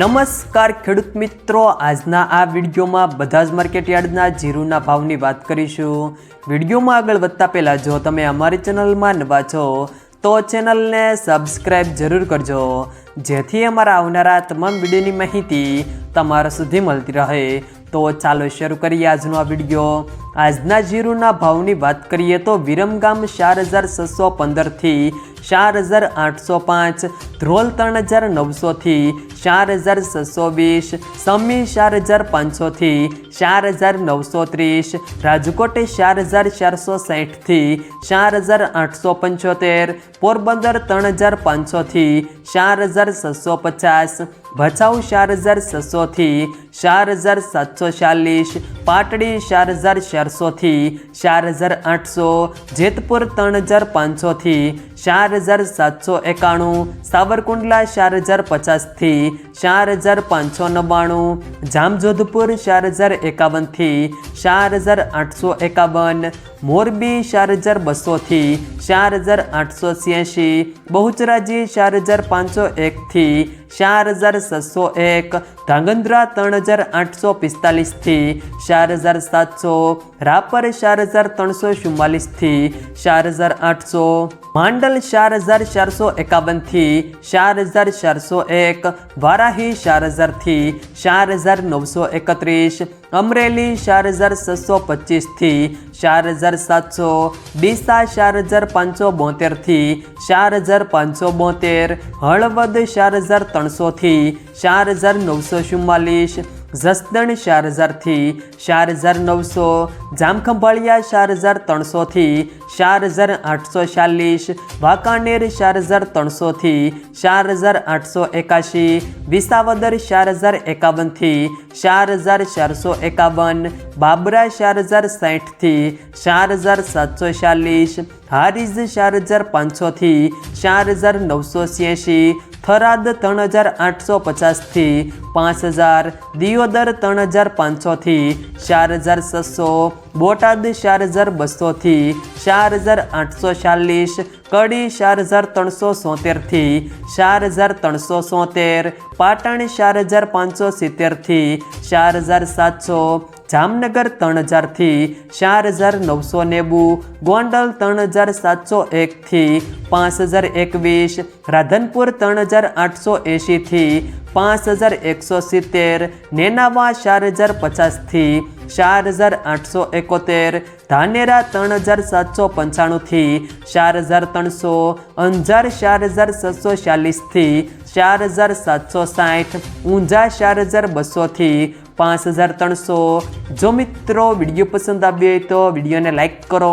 નમસ્કાર, ખેડૂત મિત્રો. આજના આ વિડીયોમાં બધા જ માર્કેટ યાર્ડના જીરુના ભાવની વાત કરીશું. વિડીયોમાં આગળ વધતા પહેલાં, જો તમે અમારી ચેનલમાં નવા છો, તો ચેનલને સબસ્ક્રાઈબ જરૂર કરજો, જેથી અમારા આવનારા તમામ વિડીયોની માહિતી તમારા સુધી મળતી રહે. તો ચાલો શરૂ કરીએ આજનો આ વીડિયો. આજના જીરુના ભાવની વાત કરીએ તો વિરમગામ ચાર હજાર છસો પંદરથી ચાર હજાર આઠસો પાંચ, ધ્રોલ ત્રણ હજાર નવસોથી ચાર હજાર છસો વીસ, સમી ચાર હજાર પાંચસોથી ચાર હજાર નવસો ત્રીસ, રાજકોટ ચાર હજાર ચારસો સાહીઠથી ચાર હજાર આઠસો પંચોતેર, પોરબંદર ત્રણ હજાર પાંચસોથી ચાર હજાર છસો પચાસ ભચાઉ ચાર હજાર છસોથી ચાર હજાર સાતસો ચાલીસ પાટડી ચાર હજાર ચારસોથી ચાર હજાર આઠસો, જેતપુર ત્રણ હજાર પાંચસોથી ચાર હજાર સાતસો એકાણું, સાવરકુંડલા ચાર હજાર પચાસથી ચાર હજાર પાંચસો નવ્વાણું, જામજોધપુર ચાર હજાર એકાવનથી ચાર હજાર આઠસો એકાવન, મોરબી ચાર હજાર બસોથી ચાર હજાર આઠસો છ્યાસી બહુચરાજી ચાર હજાર પાંચસો એકથી ચાર હજાર છસો એક ધાંગધ્રા ત્રણ હજાર આઠસો પિસ્તાલીસથી ચાર હજાર સાતસો રાપર ચાર હજાર ત્રણસો ચુમ્માલીસથી ચાર હજાર આઠસો માંડલ ચાર હજાર ચારસો એકાવનથી ચાર હજાર ચારસો એક વારાહી ચાર હજારથી ચાર હજાર નવસો એકત્રીસ અમરેલી ચાર હજાર છસો પચીસથી ચાર હજાર સાતસો ડીસા ચાર હજાર પાંચસો બોતેરથી ચાર હજાર પાંચસો બોતેર હળવદ ચાર હજાર ત્રણસોથી ચાર હજાર નવસો ચુમ્માલીસ જસદણ ચાર હજારથી ચાર હજાર નવસો જામખંભાળિયા ચાર હજાર ત્રણસોથી ચાર હજાર આઠસો ચાલીસ વાંકાનેર ચાર હજાર ત્રણસોથી ચાર હજાર આઠસો એકાશી વિસાવદર ચાર હજાર એકાવનથી ચાર હજાર ચારસો એકાવન બાબરા ચાર હજાર સાઠથી ચાર હજાર સાતસો ચાલીસ હારીઝ ચાર હજાર પાંચસોથી ચાર હજાર નવસો છ્યાસી થરાદ ત્રણ હજાર આઠસો પચાસથી પાંચ હજાર, દિયોદર ત્રણ હજાર પાંચસોથી ચાર હજાર છસો, બોટાદ ચાર હજાર બસોથી ચાર હજાર આઠસો ચાલીસ, કડી ચાર હજાર ત્રણસો સોતેરથી ચાર હજાર ત્રણસો સોતેર, પાટણ ચાર હજાર પાંચસો સિત્તેરથી ચાર હજાર સાતસો જામનગર ત્રણ હજારથી ચાર હજાર નવસો નેવું, ગોંડલ ત્રણ હજાર સાતસો એકથી પાંચ હજાર એકવીસ, રાધનપુર ત્રણ હજાર આઠસો એંશીથી પાંચ હજાર એકસો સિત્તેર, નેનાવા ચાર હજાર પચાસથી ચાર હજાર આઠસો એકોતેર, ધાનેરા ત્રણ હજાર સાતસો પંચાણુંથી ચાર હજાર ત્રણસો, અંજાર ચાર હજાર છસો ચાલીસથી ચાર હજાર સાતસો સાઠ, ઊંઝા ચાર હજાર બસોથી પાંચ હજાર ત્રણસો. જો મિત્રો વીડિયો પસંદ આવ્યો હોય તો વિડીયોને લાઈક કરો